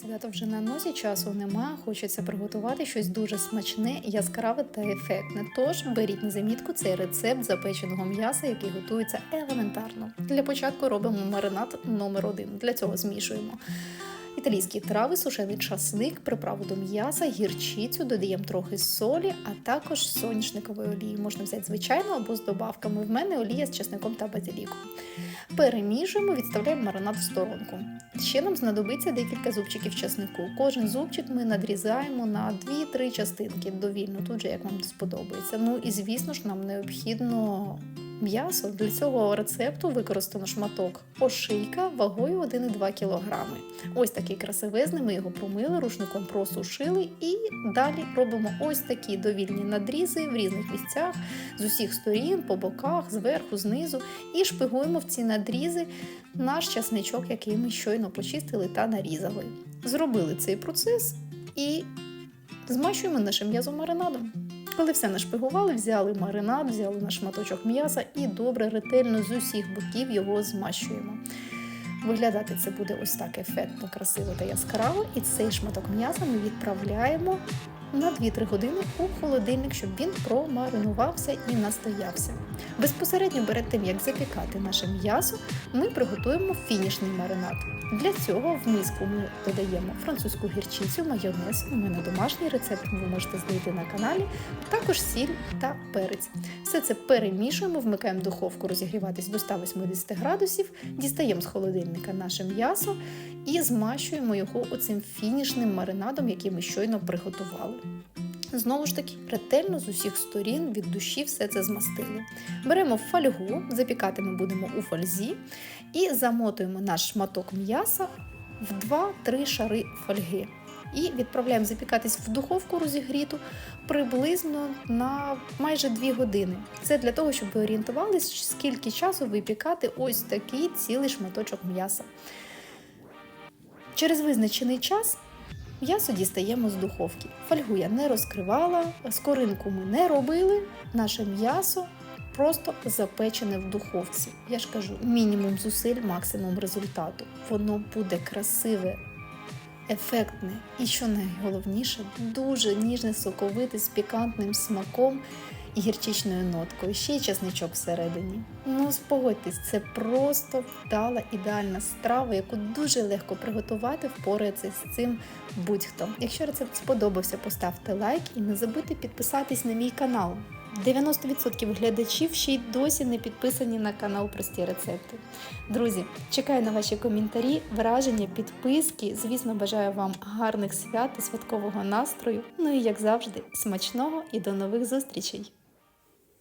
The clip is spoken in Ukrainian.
Свято вже на носі часу нема. Хочеться приготувати щось дуже смачне, яскраве та ефектне. Тож беріть на замітку цей рецепт запеченого м'яса, який готується елементарно. Для початку робимо маринад номер один. Для цього змішуємо. Італійські трави, сушений часник, приправу до м'яса, гірчицю, додаємо трохи солі, а також соняшникової олії. Можна взяти звичайну або з добавками. В мене олія з часником та базиліком. Перемішуємо, відставляємо маринад в сторонку. Ще нам знадобиться декілька зубчиків часнику. Кожен зубчик ми надрізаємо на 2-3 частинки довільно, тут же як вам сподобається. Ну і звісно ж, нам необхідно м'ясо. Для цього рецепту використано шматок ошийка вагою 1,2 кг. Ось такий красивезний. Ми його помили, рушником просушили і далі робимо ось такі довільні надрізи в різних місцях з усіх сторін, по боках, зверху, знизу, і шпигуємо в ці надрізи наш часничок, який ми щойно почистили та нарізали. Зробили цей процес і змащуємо нашим м'язом маринадом. Коли все нашпигували, взяли маринад, взяли на шматочок м'яса і добре, ретельно з усіх боків його змащуємо. Виглядати це буде ось так ефектно, красиво та яскраво. І цей шматок м'яса ми відправляємо на 2-3 години у холодильник, щоб він промаринувався і настоявся. Безпосередньо перед тим, як запікати наше м'ясо, ми приготуємо фінішний маринад. Для цього в миску ми додаємо французьку гірчицю, майонез. У мене домашній рецепт, ви можете знайти на каналі, також сіль та перець. Все це перемішуємо, вмикаємо духовку розігріватись до 180 градусів, дістаємо з холодильника наше м'ясо і змащуємо його оцим фінішним маринадом, який ми щойно приготували. Знову ж таки, ретельно з усіх сторін від душі все це змастили. Беремо фольгу, запікати ми будемо у фользі, і замотуємо наш шматок м'яса в 2-3 шари фольги. І відправляємо запікатись в духовку розігріту приблизно на майже 2 години. Це для того, щоб ви орієнтувалися, скільки часу випікати ось такий цілий шматочок м'яса. Через визначений час М'ясо дістаємо з духовки. Фольгу я не розкривала, скоринку ми не робили. Наше м'ясо просто запечене в духовці. Я ж кажу, мінімум зусиль, максимум результату. Воно буде красиве, ефектне і, що найголовніше, дуже ніжне, соковите, з пікантним смаком гірчичною ноткою, ще й часничок всередині. Ну, спогодьтесь, це просто вдала ідеальна страва, яку дуже легко приготувати, впорається з цим будь-хто. Якщо рецепт сподобався, поставте лайк і не забудьте підписатись на мій канал. 90% глядачів ще й досі не підписані на канал Прості рецепти. Друзі, чекаю на ваші коментарі, враження, підписки. Звісно, бажаю вам гарних свят та святкового настрою. Ну і як завжди, смачного і до нових зустрічей!